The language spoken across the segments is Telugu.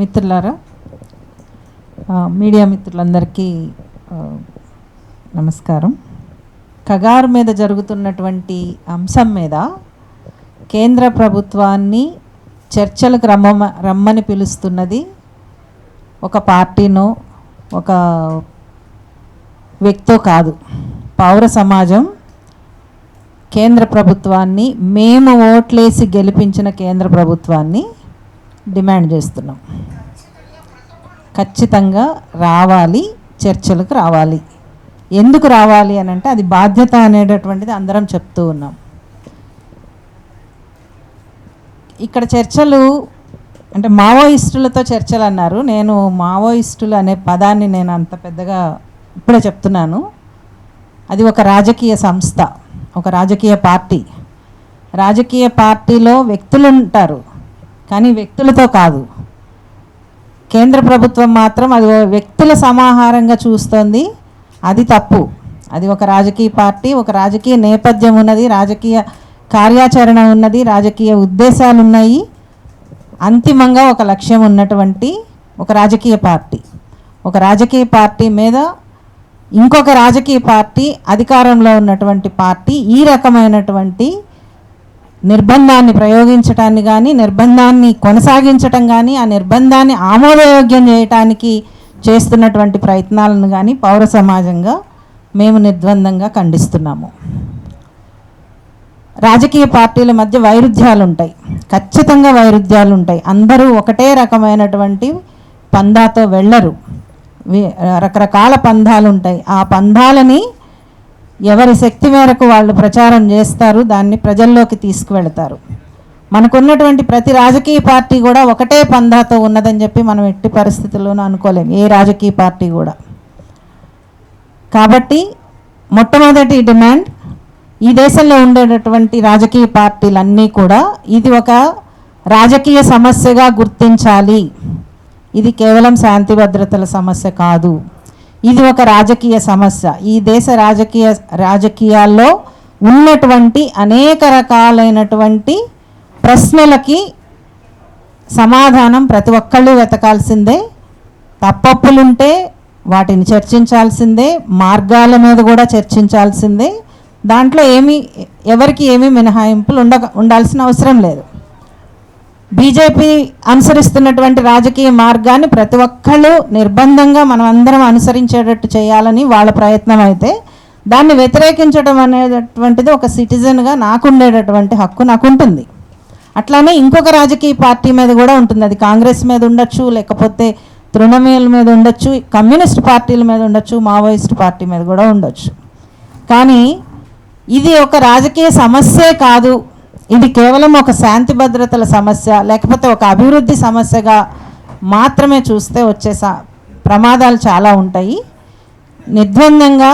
మిత్రులారా మీడియా మిత్రులందరికీ నమస్కారం. కగారు మీద జరుగుతున్నటువంటి అంశం మీద కేంద్ర ప్రభుత్వాన్ని చర్చలకు రమ్మ రమ్మని పిలుస్తున్నది ఒక పార్టీనో ఒక వ్యక్తో కాదు. పౌర సమాజం కేంద్ర ప్రభుత్వాన్ని మేము ఓట్లేసి గెలిపించిన కేంద్ర ప్రభుత్వాన్ని డిమాండ్ చేస్తున్నాం. ఖచ్చితంగా రావాలి చర్చలకు రావాలి. ఎందుకు రావాలి అని అంటే అది బాధ్యత అనేటటువంటిది అందరం చెప్తూ ఉన్నాం. ఇక్కడ చర్చలు అంటే మావోయిస్టులతో చర్చలు అన్నారు నేను మావోయిస్టులు అనే పదాన్ని నేను అంత పెద్దగా ఇప్పుడే చెప్తున్నాను. అది ఒక రాజకీయ సంస్థ ఒక రాజకీయ పార్టీ. రాజకీయ పార్టీలో వ్యక్తులు ఉంటారు. కానీ వ్యక్తులతో కాదు. కేంద్ర ప్రభుత్వం మాత్రం అది వ్యక్తుల సమాహారంగా చూస్తోంది. అది తప్పు. అది ఒక రాజకీయ పార్టీ ఒక రాజకీయ నేపథ్యం ఉన్నది రాజకీయ కార్యాచరణ ఉన్నది రాజకీయ ఉద్దేశాలు ఉన్నాయి అంతిమంగా ఒక లక్ష్యం ఉన్నటువంటి ఒక రాజకీయ పార్టీ. ఒక రాజకీయ పార్టీ మీద ఇంకొక రాజకీయ పార్టీ అధికారంలో ఉన్నటువంటి పార్టీ ఈ రకమైనటువంటి నిర్బంధాన్ని ప్రయోగించటాన్ని కానీ నిర్బంధాన్ని కొనసాగించటం కానీ ఆ నిర్బంధాన్ని ఆమోదయోగ్యం చేయటానికి చేస్తున్నటువంటి ప్రయత్నాలను కానీ పౌర సమాజంగా మేము నిర్ద్వందంగా ఖండిస్తున్నాము. రాజకీయ పార్టీల మధ్య వైరుధ్యాలు ఉంటాయి ఖచ్చితంగా వైరుధ్యాలు ఉంటాయి అందరూ ఒకటే రకమైనటువంటి పందాతో వెళ్ళరు. రకరకాల పందాలు ఉంటాయి ఆ పందాలని ఎవరి శక్తి మేరకు వాళ్ళు ప్రచారం చేస్తారు దాన్ని ప్రజల్లోకి తీసుకువెళతారు. మనకున్నటువంటి ప్రతి రాజకీయ పార్టీ కూడా ఒకటే పందాతో ఉన్నదని చెప్పి మనం ఎట్టి పరిస్థితుల్లోనూ అనుకోలేము ఏ రాజకీయ పార్టీ కూడా. కాబట్టి మొట్టమొదటి డిమాండ్ ఈ దేశంలో ఉండేటటువంటి రాజకీయ పార్టీలన్నీ కూడా ఇది ఒక రాజకీయ సమస్యగా గుర్తించాలి. ఇది కేవలం శాంతి భద్రతల సమస్య కాదు. ఇది ఒక రాజకీయ సమస్య. ఈ దేశ రాజకీయ రాజకీయాల్లో ఉన్నటువంటి అనేక రకాలైనటువంటి ప్రశ్నలకి సమాధానం ప్రతి ఒక్కళ్ళు వెతకాల్సిందే. తప్పప్పులుంటే వాటిని చర్చించాల్సిందే. మార్గాల మీద కూడా చర్చించాల్సిందే. దాంట్లో ఏమీ ఎవరికి ఏమీ మినహాయింపులు ఉండ ఉండాల్సిన అవసరం లేదు. బీజేపీ అనుసరిస్తున్నటువంటి రాజకీయ మార్గాన్ని ప్రతి ఒక్కళ్ళు నిర్బంధంగా మనం అందరం అనుసరించేటట్టు చేయాలని వాళ్ళ ప్రయత్నం అయితే దాన్ని వ్యతిరేకించడం అనేటటువంటిది ఒక సిటిజన్గా నాకుండేటటువంటి హక్కు నాకు ఉంటుంది అట్లానే ఇంకొక రాజకీయ పార్టీ మీద కూడా ఉంటుంది. అది కాంగ్రెస్ మీద ఉండొచ్చు లేకపోతే తృణమూల్ మీద ఉండొచ్చు కమ్యూనిస్ట్ పార్టీల మీద ఉండొచ్చు మావోయిస్ట్ పార్టీ మీద కూడా ఉండొచ్చు. కానీ ఇది ఒక రాజకీయ సమస్యే కాదు ఇది కేవలం ఒక శాంతి భద్రతల సమస్య లేకపోతే ఒక అభివృద్ధి సమస్యగా మాత్రమే చూస్తే వచ్చే ప్రమాదాలు చాలా ఉంటాయి. నిర్ద్వందంగా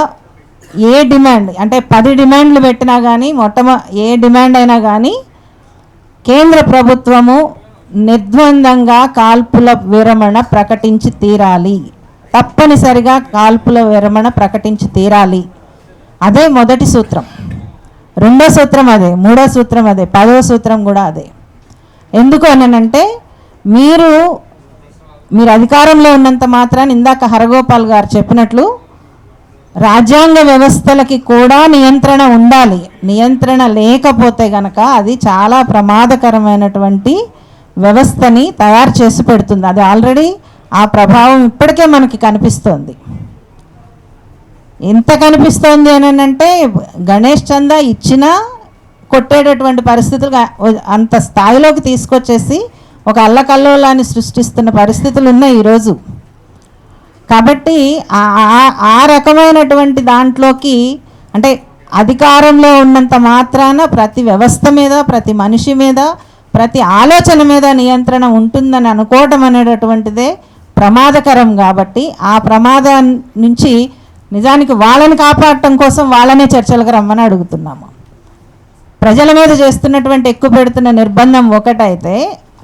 ఏ డిమాండ్ అంటే పది డిమాండ్లు పెట్టినా కానీ మొట్టమ ఏ డిమాండ్ అయినా కానీ కేంద్ర ప్రభుత్వము నిర్ద్వందంగా కాల్పుల విరమణ ప్రకటించి తీరాలి. తప్పనిసరిగా కాల్పుల విరమణ ప్రకటించి తీరాలి. అదే మొదటి సూత్రం. రెండో సూత్రం అదే మూడో సూత్రం అదే పదవ సూత్రం కూడా అదే. ఎందుకు అనంటే మీరు మీరు అధికారంలో ఉన్నంత మాత్రాన్ని ఇందాక హరగోపాల్ గారు చెప్పినట్లు రాజ్యాంగ వ్యవస్థలకి కూడా నియంత్రణ ఉండాలి. నియంత్రణ లేకపోతే గనక అది చాలా ప్రమాదకరమైనటువంటి వ్యవస్థని తయారు చేసి పెడుతుంది. అది ఆల్రెడీ ఆ ప్రభావం ఇప్పటికే మనకి కనిపిస్తోంది. ఎంత కనిపిస్తోంది అని అంటే గణేష్ చందా ఇచ్చినా కొట్టేటటువంటి పరిస్థితులు అంత స్థాయిలోకి తీసుకొచ్చేసి ఒక అల్లకల్లోలాన్ని సృష్టిస్తున్న పరిస్థితులు ఉన్నాయి ఈరోజు. కాబట్టి ఆ రకమైనటువంటి దాంట్లోకి అంటే అధికారంలో ఉన్నంత మాత్రాన ప్రతి వ్యవస్థ మీద ప్రతి మనిషి మీద ప్రతి ఆలోచన మీద నియంత్రణ ఉంటుందని అనుకోవటం అనేటటువంటిదే ప్రమాదకరం కాబట్టి ఆ ప్రమాదం నుంచి నిజానికి వాళ్ళని కాపాడటం కోసం వాళ్ళనే చర్చలకు రమ్మని అడుగుతున్నాము. ప్రజల మీద చేస్తున్నటువంటి ఎక్కువ పెడుతున్న నిర్బంధం ఒకటైతే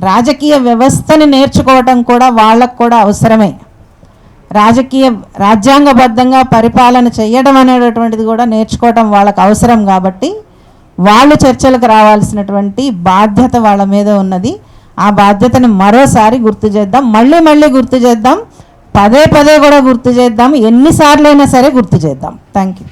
రాజకీయ వ్యవస్థని నేర్చుకోవటం కూడా వాళ్ళకు కూడా అవసరమే. రాజకీయ రాజ్యాంగబద్ధంగా పరిపాలన చేయడం అనేటటువంటిది కూడా నేర్చుకోవటం వాళ్ళకు అవసరం కాబట్టి వాళ్ళు చర్చలకు రావాల్సినటువంటి బాధ్యత వాళ్ళ మీద ఉన్నది. ఆ బాధ్యతను మరోసారి గుర్తు చేద్దాం. మళ్ళీ మళ్ళీ గుర్తు చేద్దాం. పదే పదే కూడా గుర్తు చేద్దాం. ఎన్నిసార్లు అయినా సరే గుర్తు చేద్దాం. Thank you